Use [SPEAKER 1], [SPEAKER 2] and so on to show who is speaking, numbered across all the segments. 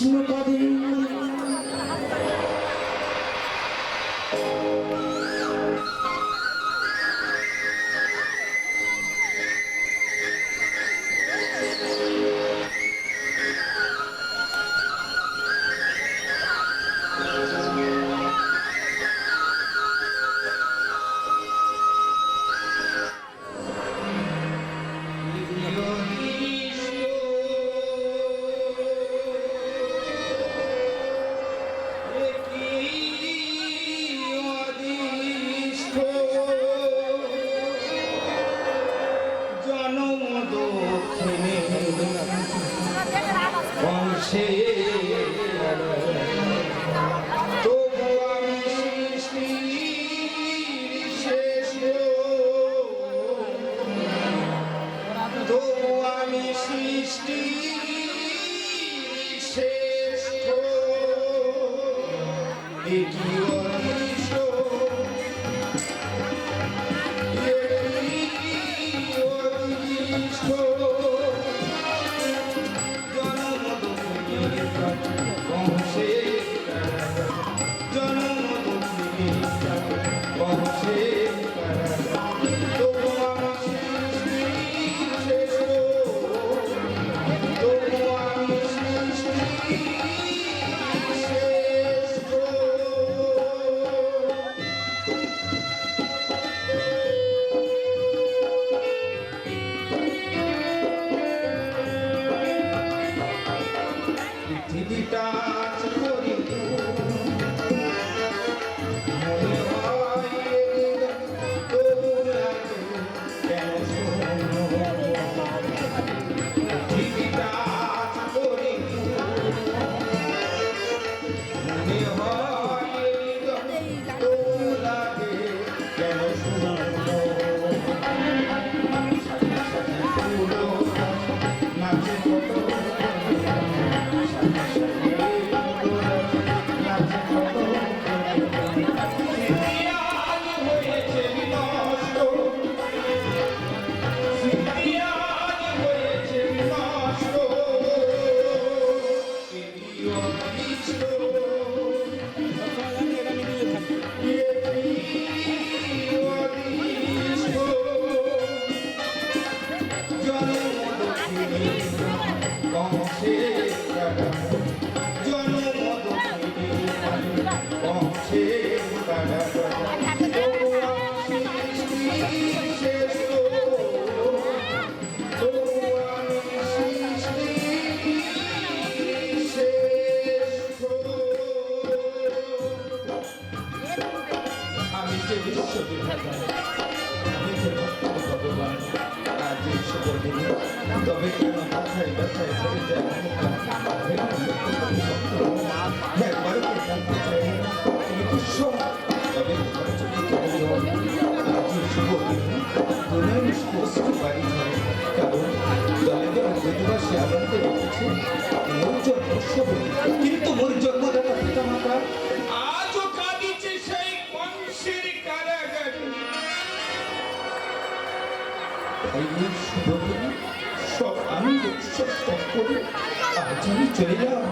[SPEAKER 1] কৃষ্ণ পদে
[SPEAKER 2] বংশে তবু যে ভক্ত ভগবান আজ তবে কেন মাথায় ব্যথায় পড়ে যায় একবার জানতে চাই তুমি কি তবে মোর জন্ম কিন্তু সব উৎসব ত্যাগ করে আমি চলে যাও।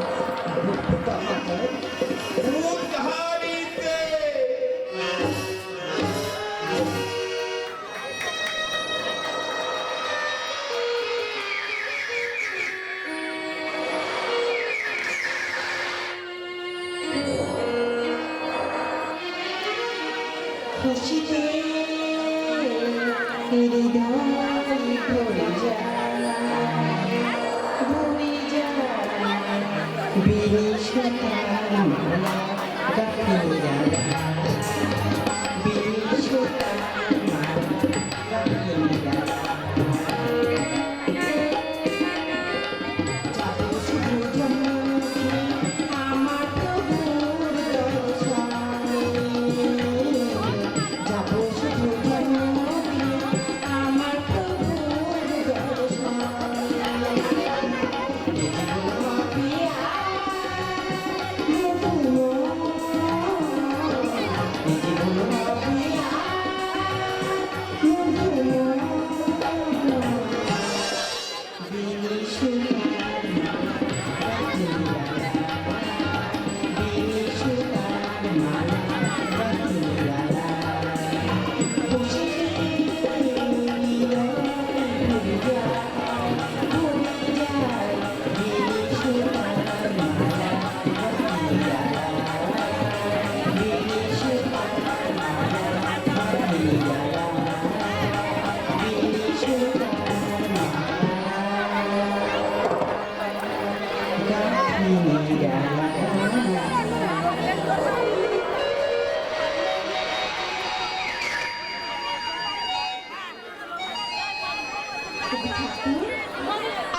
[SPEAKER 1] Makanya.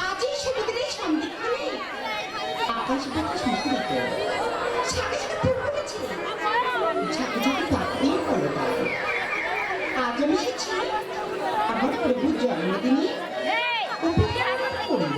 [SPEAKER 1] আজই সেদিকে সন্ধিক্ষণে আকাশ বাতাস মুখরিত সাথে সাথে ফুল আমার প্রভুর জন্মদিনে করিব।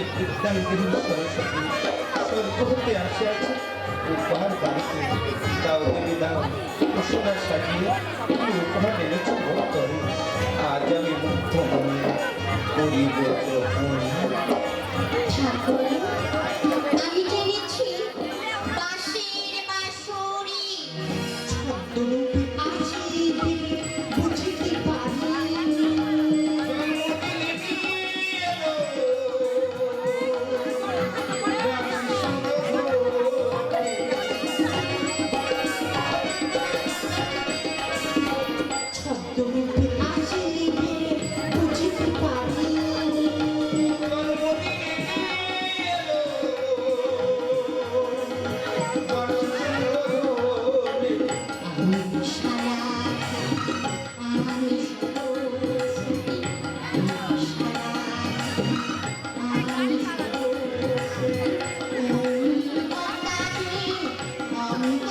[SPEAKER 3] যে
[SPEAKER 2] বিদ্যান বৃন্দ সরস্বতী স্বর্গ হতে আসিয়াছে উপহার বাড়িতে দাও দেবী দাও উষরা সাজিয়ে তুমি উপহার এনেছ ভক্তরে আজ আমি মুগ্ধ মনে করিব যখন।
[SPEAKER 3] ঠাকুর আমি